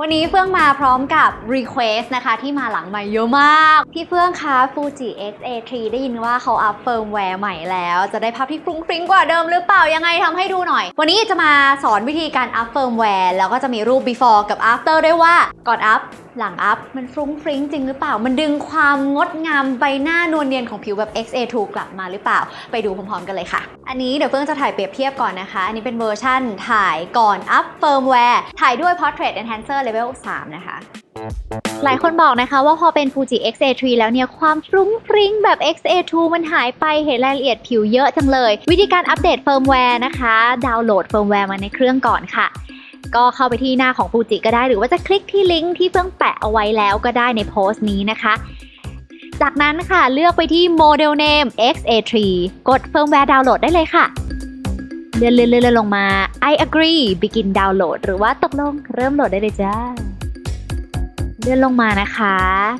วันนี้เฟื่องมาพร้อมกับ Request นะคะ ที่มาหลังใหม่เยอะมาก พี่เฟื่องคะ Fuji X-A3 ได้ยินว่าเขาอัพเฟิร์มแวร์ใหม่แล้ว จะได้ภาพที่ฟรุ้งฟริ้งกว่าเดิมหรือเปล่า ยังไงทำให้ดูหน่อย วันนี้จะมาสอนวิธีการอัพเฟิร์มแวร์แล้วก็จะมีรูป before กับ after ด้วยว่าก่อนอัพ หลังอัพมันฟรุ้งฟริ้งจริงหรือเปล่า มันดึงความงดงามใบหน้านวลเนียนของผิวแบบ XA2 กลับมาหรือเปล่า ไปดูพร้อมๆกันเลยค่ะ อันนี้เดี๋ยวเพิ่งจะถ่ายเปรียบเทียบก่อนนะคะ อันนี้เป็นเวอร์ชั่นถ่ายก่อนอัพเฟิร์มแวร์ถ่ายด้วย Portrait Enhancer Level 3 นะคะหลายคนบอกนะคะว่าพอเป็น Fuji X-A3 แล้วเนี่ย ความฟรุ้งฟริ้งแบบ X-A2 มันหายไปเห็นรายละเอียดผิวเยอะจังเลย วิธีการอัปเดตเฟิร์มแวร์นะคะ ดาวน์โหลดเฟิร์มแวร์มาในเครื่องก่อนค่ะ ก็เข้าไปที่หน้าของ Fuji ก็ได้ หรือว่าจะคลิกที่ลิงก์ที่เพิ่งแปะเอาไว้แล้วก็ได้ในโพสต์นี้นะคะ จากนั้นค่ะเลือกไปที่ Model Name XA3 กดเฟิร์มแวร์ดาวน์โหลดได้เลยค่ะ เลื่อนเลื่อนเลื่อนลงมา I agree begin download หรือว่าตกลงเริ่มโหลดได้เลยจ้าเลื่อนลงมานะคะ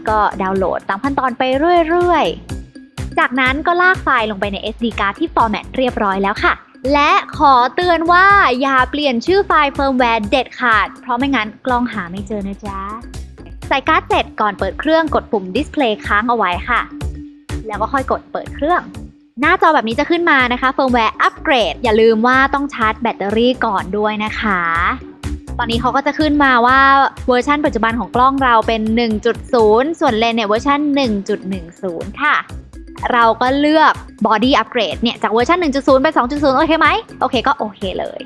ก็ดาวน์โหลดตามขั้นตอนไปเรื่อยๆ จากนั้นก็ลากไฟล์ลงไปใน SD card ที่ format เรียบร้อยแล้วค่ะ และขอเตือนว่าอย่าเปลี่ยนชื่อไฟล์เฟิร์มแวร์เด็ดขาด เพราะไม่งั้นกล้องหาไม่เจอนะจ๊ะ ใส่การ์ดเสร็จก่อนเปิดเครื่องกดปุ่ม Display ค้างเอาไว้ค่ะ แล้วก็ค่อยกดเปิดเครื่อง หน้าจอแบบนี้จะขึ้นมานะคะเฟิร์มแวร์อัปเกรดอย่าลืมว่าต้องชาร์จแบตเตอรี่ก่อนด้วยนะคะ ตอนนี้เขาก็จะขึ้นมาว่าเวอร์ชันปัจจุบันของกล้องเราเป็น 1.0 ส่วนเลนเนี่ยเวอร์ชัน1.10 ค่ะ เราก็เลือก Body Upgrade เนี่ย จากเวอร์ชัน1.0เป็น2.0 โอเคไหม โอเคก็โอเคเลย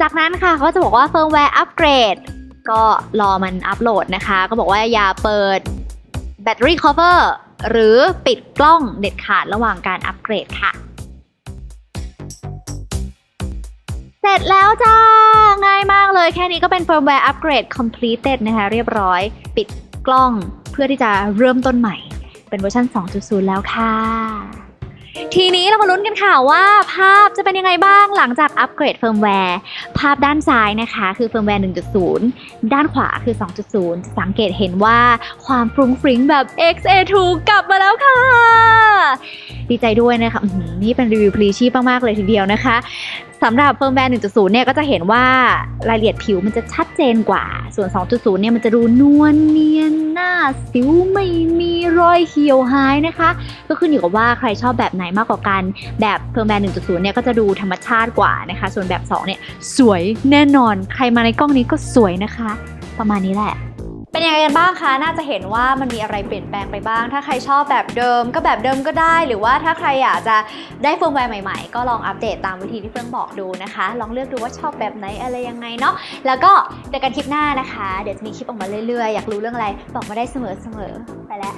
จากนั้นค่ะเขาจะบอกว่า Firmware Upgrade ก็รอมันอัปโหลดนะคะ ก็บอกว่าอย่าเปิด Battery Cover หรือปิดกล้องเด็ดขาดระหว่างการอัปเกรดค่ะ เสร็จแล้วจ้า ง่ายมากเลยแค่นี้ก็เป็น firmware upgrade completed นะคะ เรียบร้อย ปิดกล้องเพื่อที่จะเริ่มต้นใหม่ เป็นเวอร์ชัน2.0 แล้วค่ะ ทีนี้เรามาลุ้นกันค่ะว่าภาพจะเป็นยังไงบ้างหลังจากอัปเกรดเฟิร์มแวร์ ภาพด้านซ้ายนะคะคือเฟิร์มแวร์ 1.0 ด้านขวาคือ 2.0 จะสังเกตเห็นว่าความฟรุ้งฟริ้งแบบ XA2 กลับมาแล้วค่ะ ดีใจด้วยนะคะนี่เป็นรีวิวพลีชีพมาก ๆ เลยทีเดียวนะคะ สำหรับเฟิร์มแวร์ 1.0 เนี่ยก็จะเห็นว่ารายละเอียดผิวมันจะชัดเจนกว่า ส่วน 2.0 เนี่ยมันจะดูนวลเนียนหน้าสิวไม่มีรอยเหี่ยวหายนะคะ ก็ขึ้นอยู่กับว่าใครชอบแบบไหนมากกว่ากัน แบบเฟิร์มแวร์ 1.0 เนี่ยก็จะดูธรรมชาติกว่านะคะ ส่วนแบบ 2 เนี่ยสวยแน่นอน ใครมาในกล้องนี้ก็สวยนะคะ ประมาณนี้แหละ เป็นยังไงกันบ้างคะ น่าจะเห็นว่ามันมีอะไรเปลี่ยนแปลงไปบ้าง ถ้าใครชอบแบบเดิมก็แบบเดิมก็ได้ หรือว่าถ้าใครอยากจะได้เฟิร์มแวร์ใหม่ๆ ก็ลองอัปเดตตามวิธีที่เฟื่องบอกดูนะคะ ลองเลือกดูว่าชอบแบบไหนอะไรยังไงเนาะ แล้วก็เจอกันคลิปหน้านะคะ เดี๋ยวจะมีคลิปออกมาเรื่อยๆ อยากรู้เรื่องอะไรบอกมาได้เสมอๆ ไปแล้ว